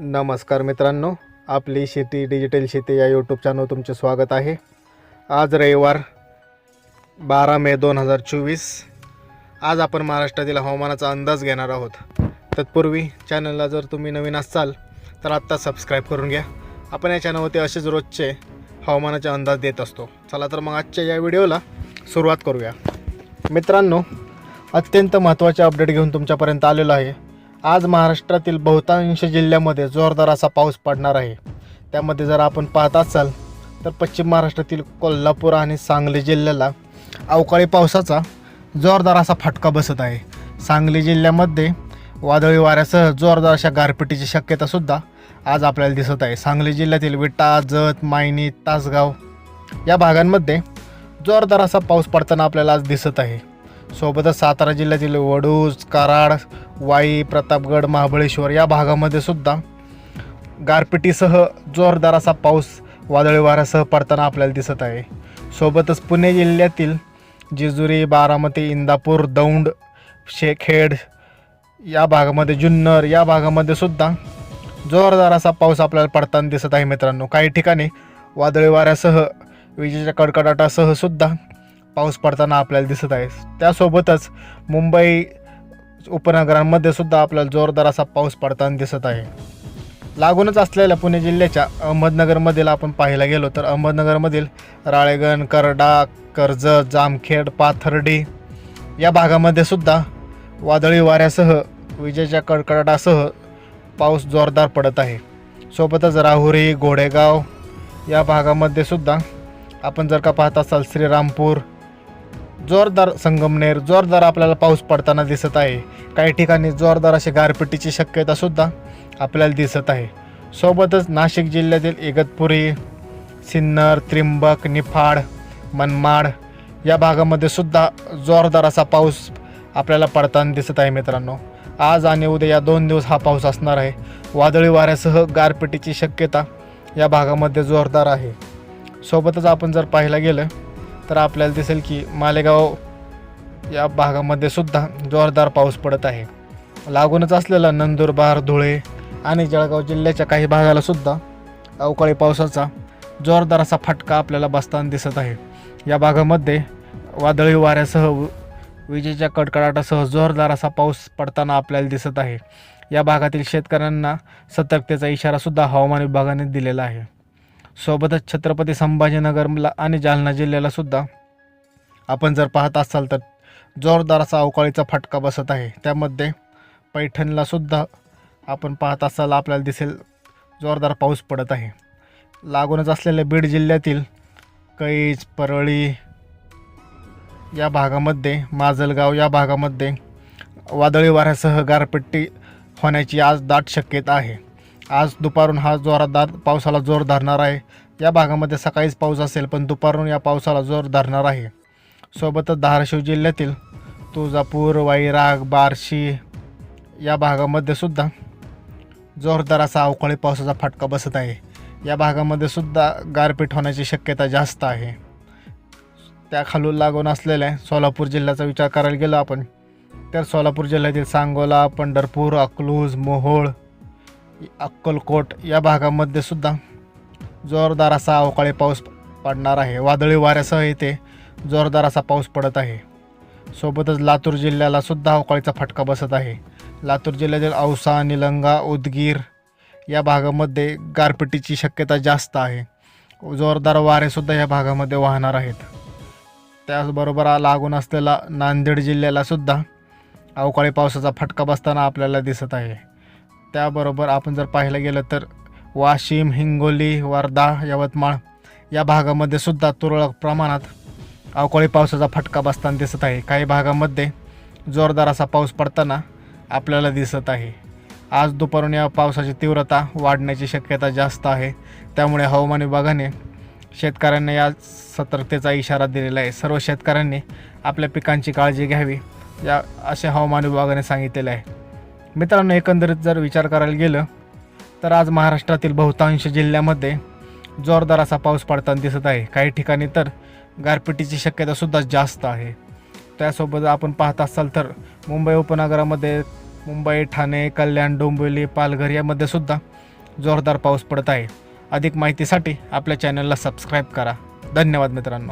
नमस्कार मित्रांनो आपली शेती डिजिटल शेती या यूट्यूब चॅनल तुमचे स्वागत आहे. आज रविवार बारा मे दोन हजार चोवीस. आज आपण महाराष्ट्रातील हवामानाचा अंदाज घेणार आहोत. तत्पूर्वी चॅनलला जर तुम्ही नवीन असाल तर आत्ता सबस्क्राईब करून घ्या. आपण या चॅनलवरती असेच रोजचे हवामानाचे अंदाज देत असतो. चला तर मग आजच्या या व्हिडिओला सुरुवात करूया. मित्रांनो अत्यंत महत्त्वाचे अपडेट घेऊन तुमच्यापर्यंत आलेलो आहे. आज महाराष्ट्रातील बहुतांश जिल्ह्यामध्ये जोरदार असा पाऊस पडणार आहे. त्यामध्ये जर आपण पाहत असाल तर पश्चिम महाराष्ट्रातील कोल्हापूर आणि सांगली जिल्ह्याला अवकाळी पावसाचा जोरदार असा फटका बसत आहे. सांगली जिल्ह्यामध्ये वादळी वाऱ्यासह जोरदार अशा गारपिटीची शक्यतासुद्धा आज आपल्याला दिसत आहे. सांगली जिल्ह्यातील विटा जत मायनी तासगाव या भागांमध्ये जोरदार असा पाऊस पडताना आपल्याला आज दिसत आहे. सोबतच सातारा जिल्ह्यातील वडूज कराड वाई प्रतापगड महाबळेश्वर या भागामध्ये सुद्धा गारपिटीसह जोरदार असा पाऊस वादळी वाऱ्यासह पडताना आपल्याला दिसत आहे. सोबतच पुणे जिल्ह्यातील जेजुरी बारामती इंदापूर दौंड शेखेड या भागामध्ये जुन्नर या भागामध्ये सुद्धा जोरदार असा पाऊस आपल्याला पडताना दिसत आहे मित्रांनो. काही ठिकाणी वादळी वाऱ्यासह विजेच्या कडकडाटासह सुद्धा पाऊस पडताना आपल्याला दिसत आहे. त्यासोबतच मुंबई उपनगरांमध्ये सुद्धा आपल्याला जोरदार असा पाऊस पडताना दिसत आहे. लागूनच असलेल्या पुणे जिल्ह्याच्या अहमदनगरमधील आपण पाहायला गेलो तर अहमदनगरमधील राळेगण करडा कर्जत जामखेड पाथर्डी या भागामध्ये सुद्धा वादळी वाऱ्यासह विजेच्या कडकडाटासह पाऊस जोरदार पडत आहे. सोबतच राहुरी घोडेगाव या भागामध्ये सुद्धा आपण जर का पाहत असाल श्रीरामपूर जोरदार संगमनेर जोरदार आपल्याला पाऊस पडताना दिसत आहे. काही ठिकाणी जोरदार अशी गारपिटीची शक्यतासुद्धा आपल्याला दिसत आहे. सोबतच नाशिक जिल्ह्यातील इगतपुरी सिन्नर त्रिंबक निफाड मनमाड या भागामध्ये सुद्धा जोरदार असा पाऊस आपल्याला पडताना दिसत आहे मित्रांनो. आज आणि उद्या या दोन दिवस हा पाऊस असणार आहे. वादळी वाऱ्यासह गारपिटीची शक्यता या भागामध्ये जोरदार आहे. सोबतच आपण जर पाहायला गेलं तर आपल्याला दिसेल की मालेगाव या भागामध्ये सुद्धा जोरदार पाऊस पडत आहे. लागूनच असलेला नंदुरबार धुळे आणि जळगाव जिल्ह्याच्या काही भागाला सुद्धा अवकाळी पावसाचा जोरदार असा फटका आपल्याला बसताना दिसत आहे. या भागामध्ये वादळी वाऱ्यासह विजेच्या कडकडाटासह जोरदार असा पाऊस पडताना आपल्याला दिसत आहे. या भागातील शेतकऱ्यांना सतर्कतेचा इशारासुद्धा हवामान विभागाने दिलेला आहे. सोबतच छत्रपती संभाजीनगरला आणि जालना जिल्ह्याला सुद्धा. आपण जर पाहत असाल तर जोरदार असा अवकाळीचा फटका बसत आहे. त्यामध्ये पैठणला सुद्धा आपण पाहत असाल आपल्याला दिसेल जोरदार पाऊस पडत आहे. लागूनच असलेल्या बीड जिल्ह्यातील कैज परळी या भागामध्ये माजलगाव या भागामध्ये वादळी वाऱ्यासह गारपट्टी होण्याची आज दाट शक्यता आहे. आज दुपारून हा जोरदार पावसाला जोर धरणार आहे. या भागामध्ये सकाळीच पाऊस असेल पण दुपारून या पावसाला जोर धरणार आहे. सोबतच धाराशिव जिल्ह्यातील तुळजापूर वाईराग बार्शी या भागामध्ये सुद्धा जोरदार असा अवकाळी पावसाचा फटका बसत आहे. या भागामध्ये सुद्धा गारपीट होण्याची शक्यता जास्त आहे. त्याखालून लागून असलेल्या सोलापूर जिल्ह्याचा विचार करायला गेलो आपण तर सोलापूर जिल्ह्यातील सांगोला पंढरपूर अकलूज मोहोळ अक्कलकोट या भागामध्ये सुद्धा जोरदार असा अवकाळी पाऊस पडणार आहे. वादळी वाऱ्यासह येथे जोरदार असा पाऊस पडत आहे. सोबतच लातूर जिल्ह्याला सुद्धा अवकाळीचा फटका बसत आहे. लातूर जिल्ह्यातील औसा निलंगा उदगीर या भागामध्ये गारपिटीची शक्यता जास्त आहे. जोरदार वारेसुद्धा या भागामध्ये वाहणार आहेत. त्याचबरोबर लागून असलेला नांदेड जिल्ह्याला सुद्धा अवकाळी पावसाचा फटका बसताना आपल्याला दिसत आहे. त्याबरोबर आपण जर पाहायला गेलं तर वाशिम हिंगोली वर्धा यवतमाळ या भागामध्ये सुद्धा तुरळक प्रमाणात अवकाळी पावसाचा फटका बसताना दिसत आहे. काही भागामध्ये जोरदार असा पाऊस पडताना आपल्याला दिसत आहे. आज दुपारून या पावसाची तीव्रता वाढण्याची शक्यता जास्त आहे. त्यामुळे हवामान विभागाने शेतकऱ्यांना या सतर्कतेचा इशारा दिलेला आहे. सर्व शेतकऱ्यांनी आपल्या पिकांची काळजी घ्यावी या असे हवामान विभागाने सांगितलेले आहे. मित्रांनो एकंदरीत जर विचार करायला गेलं तर आज महाराष्ट्रातील बहुतांश जिल्ह्यामध्ये जोरदार असा पाऊस पडताना दिसत आहे. काही ठिकाणी तर गारपिटीची शक्यतासुद्धा जास्त आहे. त्यासोबत आपण पाहत असाल तर मुंबई उपनगरामध्ये मुंबई ठाणे कल्याण डोंबिवली पालघर यामध्ये सुद्धा जोरदार पाऊस पडत आहे. अधिक माहितीसाठी आपल्या चॅनलला सबस्क्राईब करा. धन्यवाद मित्रांनो.